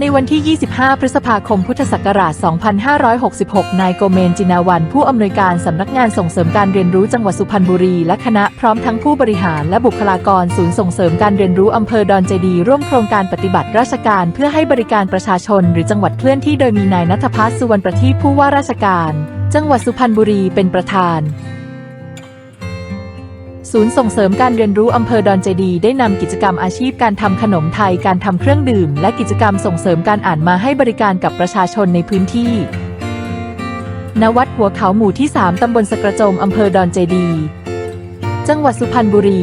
ในวันที่ 25 พฤษภาคม พุทธศักราช 2566 นายโกเมนจินาวัน ผู้อำนวยการสำนักงานส่งเสริมการเรียนรู้จังหวัดสุพรรณบุรี และคณะพร้อมทั้งผู้บริหารและบุคลากรศูนย์ส่งเสริมการเรียนรู้อำเภอดอนเจดี ร่วมโครงการปฏิบัติราชการเพื่อให้บริการประชาชน หรือจังหวัดเคลื่อนที่โดยมีนายนัทพัฒน์สุวรรณประทีปผู้ว่าราชการ จังหวัดสุพรรณบุรีเป็นประธาน ศูนย์ส่งเสริมการเรียนรู้อำเภอดอนเจดีได้นำกิจกรรมอาชีพการทำขนมไทย การทำเครื่องดื่ม และกิจกรรมส่งเสริมการอ่านมาให้บริการกับประชาชนในพื้นที่ ณ วัดหัวเขาหมู่ที่ 3 ตำบลสกระโจมอำเภอดอนเจดี จังหวัดสุพรรณบุรี